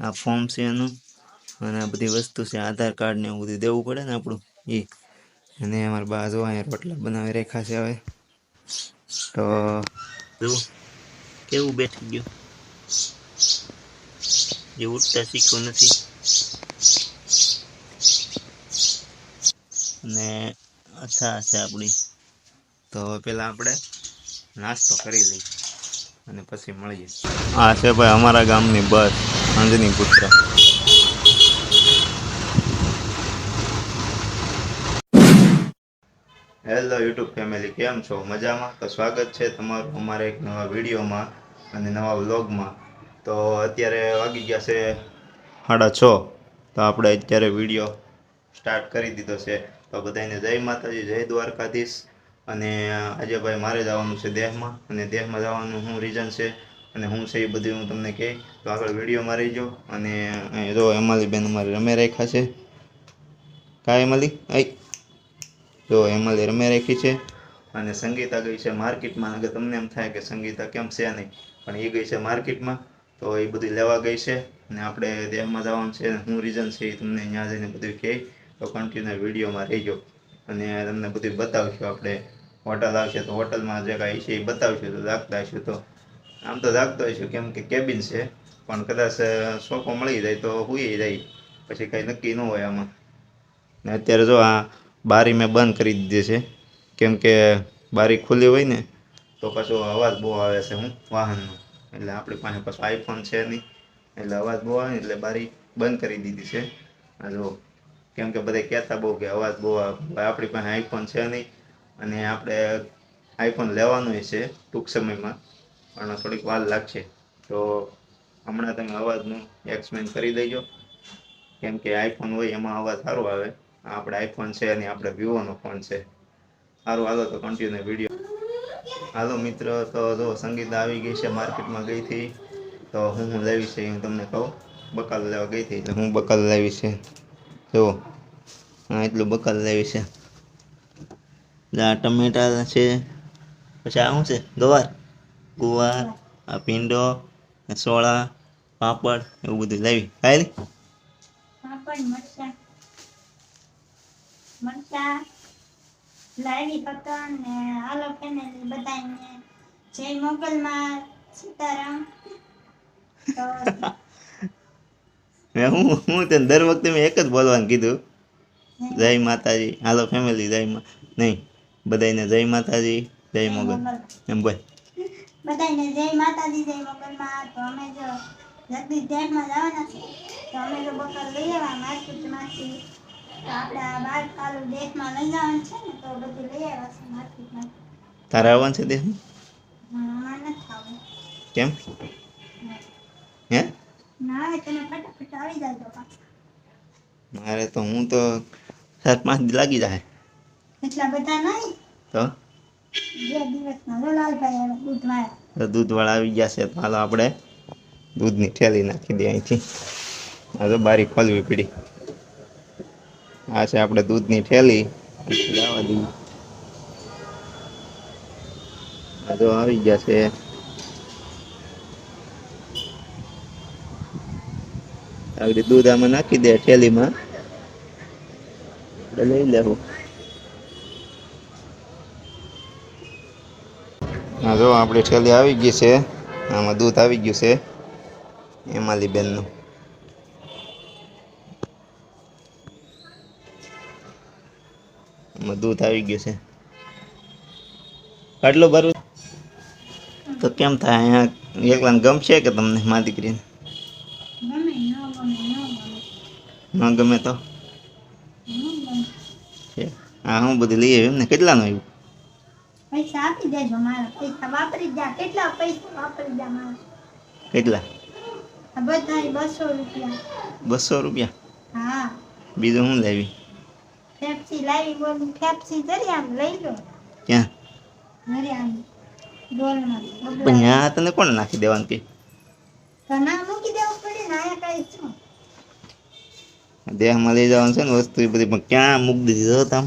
આ ફોર્મ છે એનું. અને આ બધી વસ્તુ છે આધાર કાર્ડ ને એવું બધું દેવું પડે ને આપણું એ. અને અમારા બા જો અહીંયા રોટલા બનાવી રેખા છે હવે. તો જુઓ કેવું બેઠી ગયું? જે ઉઠતા શીખ્યું નથી. અને અથા છે આપણી. તો હવે પેલા આપણે નાસ્તો કરી લઈએ. અને પછી મળીએ. આ છે ભાઈ અમારા ગામની બસ. અંજની પુત્ર હેલો યુટ્યુબ ફેમિલી કેમ છો? મજામાં? તો સ્વાગત છે તમારું અમારા એક નવા વિડીયોમાં અને નવા વ્લોગમાં. તો અત્યારે વાગી ગયા છે સાડા છ. તો આપણે અત્યારે વીડિયો સ્ટાર્ટ કરી દીધો છે. તો બધાને જય માતાજી, જય દ્વારકાધીશ. અને આજે ભાઈ મારે જવાનું છે દેહમાં. અને દેહમાં જવાનું શું રીઝન છે અને હું છે એ બધું હું તમને કહી, તો આગળ વિડીયોમાં રહીજો. અને જો એમાલી બેન અમારે રમે રાખ્યા છે. કાં એમાલી? આઈ. જો એમાલી રમે રાખી છે. અને સંગીતા ગઈ છે માર્કેટમાં. અગર તમને એમ થાય કે સંગીતા કેમ છે નહીં, પણ એ ગઈ છે માર્કેટમાં, તો એ બધું લેવા ગઈ છે. અને આપણે દેહમાં જવાનું છે હું રીઝન છે એ તમને ત્યાં જઈને બધું કહે, તો કન્ટિન્યુ વિડીયોમાં રહીજો. અને તમને બધું બતાવશું આપણે. હોટલ આવશે તો હોટલમાં જે કાંઈ છે એ બતાવશું, તો જાગતા હશું તો. આમ તો જાગતો હોઈશું કેમ કે કેબિન છે, પણ કદાચ સોફો મળી જાય તો હુઈ જાય, પછી કાંઈ નક્કી ન હોય આમાં. ને અત્યારે જો આ બારી મેં બંધ કરી દીધી છે, કેમ કે બારી ખુલ્લી હોય ને, તો પાછો અવાજ બહુ આવે છે હું, વાહનનો. એટલે આપણી પાસે પાછો આઈફોન છે નહીં, એટલે અવાજ બહુ આવે એટલે બારી બંધ કરી દીધી છે. આ જો, કેમ કે બધા કહેતા બહુ કે અવાજ બહુ આવે આપણી પાસે આઈફોન છે નહીં, અને આપણે આઈફોન લેવાનું છે ટૂંક સમયમાં. પણ થોડીક વાર લાગશે. તો હમણાં તમે અવાજનું એક્સપ્લેન કરી દેજો. કેમ કે આઈફોન હોય એમાં અવાજ સારો આવે. આપણે આઈફોન છે અને આપણે વિવોનો ફોન છે. સારું, હાલો તો કન્ટિન્યુ વીડિયો હાલો મિત્ર, તો જો સંગીત આવી ગઈ છે માર્કેટમાં ગઈ હતી. તો હું હું લાવી છે હું તમને કહું. બકાલ લેવા ગઈ હતી એટલે હું બકાલ લાવી છે. જો, હા, એટલું બકાલ લાવી છે. આ ટમેટા છે. પછી આ શું છે? ગવાર? ગુવાર આ ભીંડો સોળા પાપડ એવું બધું લાવી. ખાયેલી? પાપડ મરચાં. મરચાં લાવી પતંગ ને હાલો ફેમિલી બધાને જય મોગલમાં સીતારામ. મેં હું હું તને દર વખતે મેં એક જ બોલવાનું કીધું. જય માતાજી. હાલો ફેમિલી જય મા નહીં. બધાને જય માતાજી જય મોગલ. એમ બોલ. બધાને જય માતાજી જય મોગલમાં. તો અમે જો જગદીશ જેટમાં જવાના છીએ તો અમે જો બકર લઈ આવ્યા માર્કેટમાંથી. તો આપણે બાર કાલુ દેશમાં લઈ જવાનું છે ને તો બધું લઈ આવ્યા છે માર્કેટમાં. તારે આવવાનું છે અમારે નથી ખાવું કેમ? હે? ના હવે તમે ફટાફટ આવી જાજો તો મારે તો હું તો સાત પાંચ લાગી જાય. એટલા બધા નહીં? તો? જો લાલભાઈ આવે ગયા છે. તો હાલો આપણે દૂધની ઠેલી નાખી દઈએ અહીંથી. આ તો બારી ખોલવી પડી. આ છે આપણે દૂધની ઠેલી લાવવા દઈએ. આ તો આવી ગયા છે. આગળ દૂધ આમાં નાખી દે આપણે લઈ લેવું. હા જો આપણી ઠેલી આવી ગઈ છે. આમાં દૂધ આવી ગયું છે. એમાલી બેનનું. આમાં દૂધ આવી ગયું છે. આટલું ભરવું તો કેમ થાય? અહીંયા એકલાને ગમશે કે તમને મા દીકરીને? ન ગમે તો. હા હું બધું લઈ આવ્યું એમને? કેટલાનું આવ્યું? પૈસા આપી દેજો મારા પૈસા વાપરી જા. કેટલા પૈસા વાપરી જા મારા? કેટલા? આ બધા બસો રૂપિયા. બસો રૂપિયા? હા. બીજું શું લાવી? ફેપ્સી લાવી બોલું. ફેપ્સી જરી આમ લઈ લો. ક્યાં? ઘરે આમ ડોલમાં. પણ ત્યાં તને કોણ નાખી દેવાનું કે? તો ના મૂકી દેવું પડે ને આયા કઈ શું? દેહમાં લઈ જવાનું છે ને વસ્તુ બધી પણ ક્યાં મૂકી દીધી આમ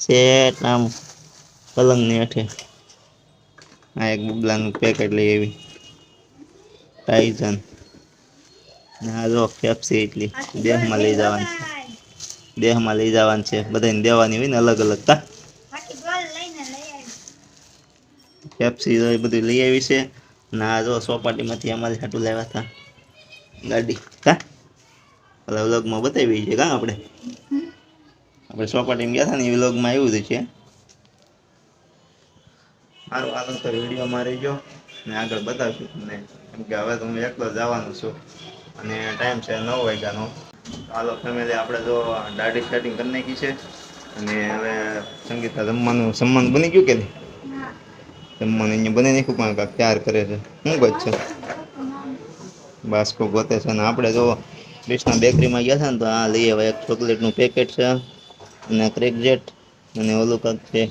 શેટ આમ. પલંગની અઠે આ એક બુબલાનું પેકેટ લઈ આવી ટાઈઝન ને આ જો પેપ્સી એટલી. દેહમાં લઈ જવાની છે. દેહમાં લઈ જવાની છે. બધાને દેવાની હોય ને અલગ અલગ. તા એ બધું લઈ આવી છે. ને આ જો સોપાટીમાંથી અમારે હાટું લાવ્યા હતા. ગાડી. કા? ઓલા વ્લોગમાં બતાવી છે. કા આપણે? આપણે સોપાટીમાં ગયા હતા ને એ વ્લોગમાં આવ્યું હતું છે. સારું આગળ તો વિડીયોમાં રહીજો. અને આગળ બતાવશું તમને કેમ કે હવે તો હું એકલો જવાનું છું. અને ટાઈમ છે નવ વાગ્યાનો. હાલો ફેમિલી આપણે જો દાઢી સ્ટાર્ટિંગ કરી નાખી છે. અને હવે સંગીતા જમવાનું સન્માન બની ગયું કે નહીં? જમવાનું અહીંયા બની નાખ્યું, પણ કાંક તૈયાર કરે છે. શું ગોત છે? બાસ્કો ગોતે છે. અને આપણે જો કૃષ્ણા બેકરીમાં ગયા હતા ને, તો આ લઈએ હવે એક ચોકલેટનું પેકેટ છે. અને ક્રેકજેટ અને ઓલું કાંક છે.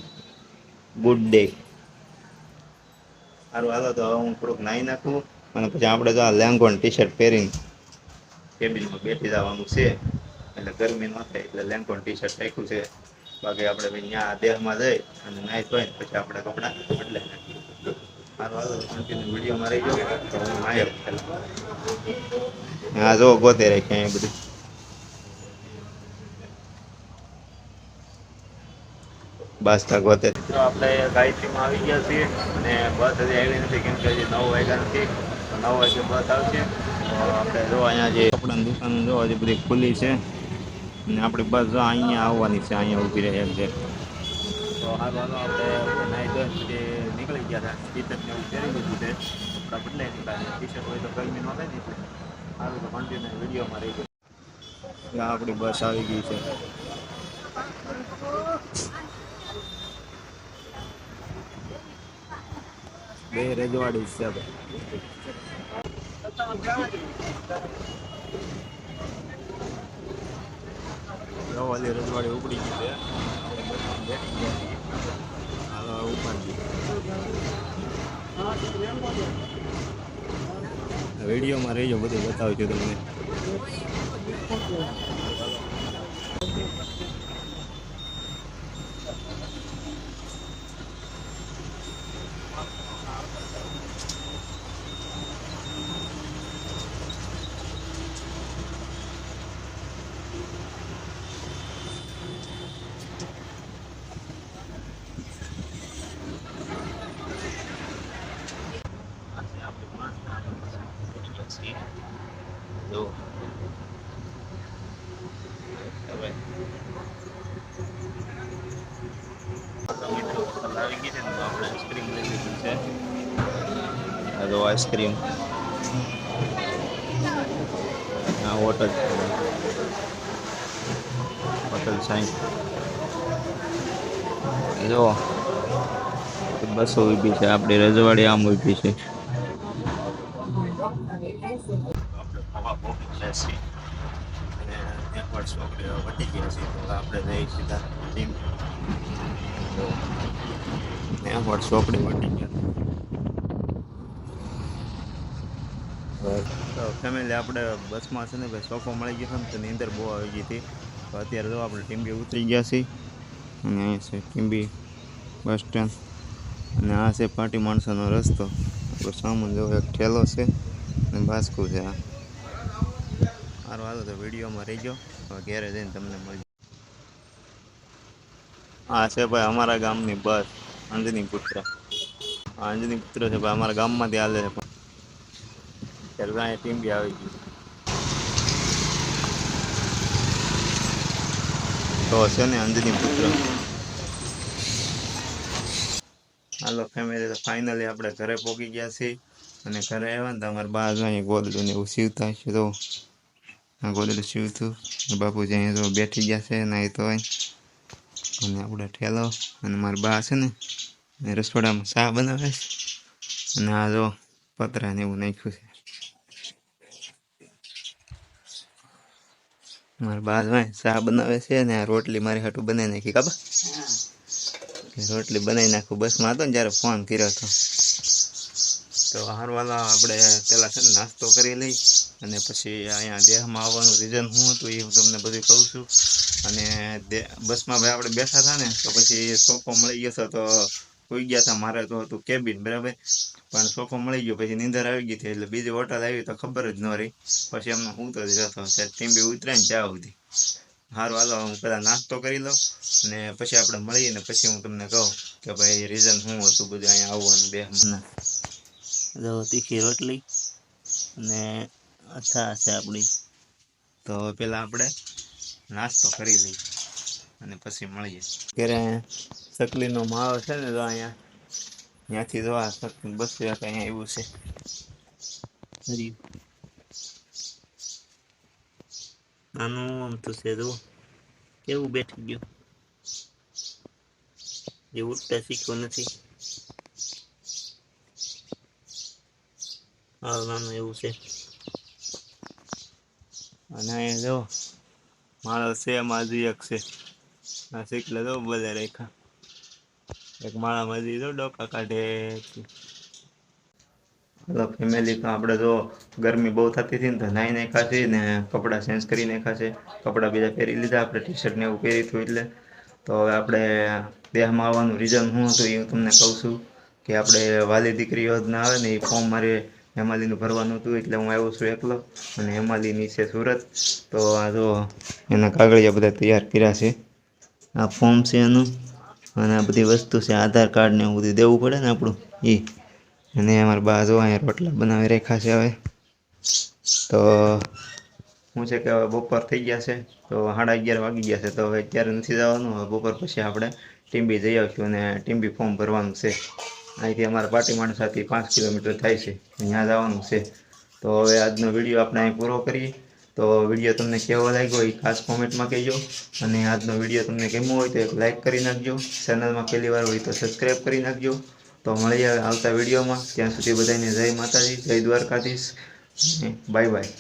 ગુડ ડે સારું, હાલો તો હવે હું થોડુંક નાહી નાખું અને પછી આપણે તો આ લેંગો ટી શર્ટ પહેરીને કેબિનમાં બેઠી જવાનું છે. એટલે ગરમી ન થાય, એટલે લેંગો ટી શર્ટ રાખ્યું છે. બાકી આપણે ભાઈ ત્યાં દેહમાં જઈ અને નાહી ધોઈને પછી આપણે કપડાં બદલાઈ નાખીએ. સારું હાલો કન્ટિન્યુ વિડીયોમાં ગયો તો હું પહેલા. હા જો ગોતે રાખ્યા અહીંયા બધું. બસ તા ગોતે આપણે ગાયત્રીમાં આવી ગયા છીએ અને બસ હજી આવી નથી, કેમ કે હજી નવ વાગ્યા નથી. નવ વાગે બસ આવશે. આપણે જો અહીંયા જે કપડાની દુકાન જો હજી બધી ખુલ્લી છે. અને આપણી બસ જો અહીંયા આવવાની છે, અહીંયા ઊભી રહે છે. તો હાલ, હાલો, આપણે નાઈ દસ પછી નીકળી ગયા હતા. ટી શર્ટ ને એવું પહેરી લીધું છે. કપડાં બદલાઈ નીકળ્યા ટી હોય તો ગરમી ન થાય ને એટલે. સારું તો વિડીયોમાં રહી ગયું. આપણી બસ આવી ગઈ છે. બે રજવાડી છે આપણે રજવાડી ઉપડી ગઈ છે. બેઠી ગયા હાલો ઉપાડી વિડીયોમાં રહીજો બધું બતાવજો તમને જો હવે આવી ગઈ છે ને તો આપણે આઈસ્ક્રીમ લઈ લીધી છે આ જો આઈસ્ક્રીમ. આ હોટલ. હોટલ સાઈન જો બસો ઊભી છે આપણી રજવાડી આમ ઊભી છે. આપણે ત્યાં પણ છોકરીઓ વટી ગયા છે તો આપણે જઈ સીધા. ત્યાં પણ છોકરી વટી ગયા તો ફેમિલી આપણે બસમાં છે ને ભાઈ સોફો મળી ગયો ને તો નીંદર બહુ આવી ગઈ હતી. તો અત્યારે જો આપણે ટીમ્બી ઉતરી ગયા છીએ. અને અહીંયા છે ટીમ્બી બસ સ્ટેન્ડ. અને આ છે પાટી માણસોનો રસ્તો. આપણો સામાન જો એક ઠેલો છે અને બાસ્કું છે આ. સારું હાલો તો વિડીયોમાં રહીજો. હવે ઘેરે જઈને તમને મળી આ છે ભાઈ અમારા ગામની બસ અંજની પુત્ર અંજની પુત્ર છે ભાઈ, અમારા ગામમાંથી હાલે છે. અહીંયા ટીમ બી આવી ગઈ. તો છે ને અંજની પુત્ર. હાલો ફેમિલી તો ફાઇનલી આપણે ઘરે પહોંચી ગયા છીએ. અને ઘરે આવ્યા ને તો અમારા બાજુ અહીંયા ગોદડું ને એવું સીવતા હશે તો. આ ગોદડું સીવતું. બાપુજી અહીંયા તો બેઠી ગયા છે ના તો હોય અને આપણે ઠેલો. અને મારા બા છે ને, એ રસોડામાં ચા બનાવે છે. અને આ જો પતરા ને એવું નાખ્યું છે. મારા બા ભાઈ ચા બનાવે છે ને આ રોટલી મારી હાટું બનાવી નાખી કાબા રોટલી બનાવી નાખું. બસમાં હતો ને જ્યારે ફોન કર્યો હતો. તો હારવાલા આપણે પહેલાં છે ને નાસ્તો કરી લઈ અને પછી અહીંયા દેહમાં આવવાનું રીઝન શું હતું એ હું તમને બધું કહું છું. અને બસમાં ભાઈ આપણે બેઠા હતા ને તો પછી સોફો મળી ગયો હતો તો હોઈ ગયા હતા મારે તો હતું કેબિન બરાબર? પણ સોફો મળી ગયો પછી નીંદર આવી ગઈ હતી એટલે બીજી હોટલ આવી તો ખબર જ ન રહી. પછી એમને હું તો જતો ટીમ બી ઉતરે ને ત્યાં સુધી. સારું હાલો હું પહેલાં નાસ્તો કરી લઉં અને પછી આપણે મળીએ ને પછી હું તમને કહું કે ભાઈ રીઝન શું હતું બધું અહીંયા આવવાનું બે જો તીખી રોટલી અને અથા છે આપણી. તો પહેલાં આપણે નાસ્તો કરી લઈએ અને પછી મળીએ. ત્યારે ચકલીનો માળો છે ને તો અહીંયા ત્યાંથી જો આ ચકલી બસ અહીંયા એવું છે. નાનું આમ તો છે જુઓ. કેવું બેઠી ગયું. જે ઉઠતા શીખ્યો નથી. હાલ નાનું એવું છે. અને અહીંયા જો મારો છે એમાં હજી એક છે. આ શીખલે તો બધા રેખા એક માળામાં જો ડોકા કાઢે. હલો ફેમિલી તો આપણે જો ગરમી બહુ થતી હતી ને તો નાહી નાખ્યા છે ને કપડાં ચેન્જ કરી નાખ્યા છે કપડાં બીજા પહેરી લીધા આપણે ટી શર્ટ ને એવું પહેરી હતું એટલે. તો હવે આપણે દેહમાં આવવાનું રીઝન શું હતું એ હું તમને કહું છું કે આપણે વાલી દીકરી યોજના આવે ને એ ફોર્મ મારે હેમાલીનું ભરવાનું હતું એટલે હું આવ્યો છું એકલો અને હેમાલીની છે સુરત. તો આ જો એના કાગળિયા બધા તૈયાર કર્યા છે. આ ફોર્મ છે એનું. અને આ બધી વસ્તુ છે, આધાર કાર્ડ ને એવું બધું દેવું પડે ને આપણું એ અને અમારા બા જો અહીંયા રોટલા બનાવી રાખ્યા છે હવે. તો શું છે કે હવે બપોર થઈ ગયા છે, તો સાડા અગિયાર વાગી ગયા છે, તો હવે અત્યારે નથી જવાનું, હવે બપોર પછી આપણે ટીમ્બી જઈ આવશું અને ટીમ્બી ફોર્મ ભરવાનું છે. અહીંથી અમારા પાટી માણસાથી પાંચ કિલોમીટર થાય છે ત્યાં જવાનું છે. તો હવે આજનો વીડિયો આપણે અહીં પૂરો કરીએ. તો વીડિયો તમને કેવો લાગ્યો એ ખાસ કોમેન્ટમાં કહેજો. અને આજનો વીડિયો તમને ગમ્યો હોય તો એક લાઇક કરી નાખજો. ચેનલમાં પહેલી વાર હોય તો સબસ્ક્રાઈબ કરી નાખજો. તો મળીએ આવતા વિડીયોમાં ત્યાં સુધી બધાને જય માતાજી, જય દ્વારકાધીશ. Bye bye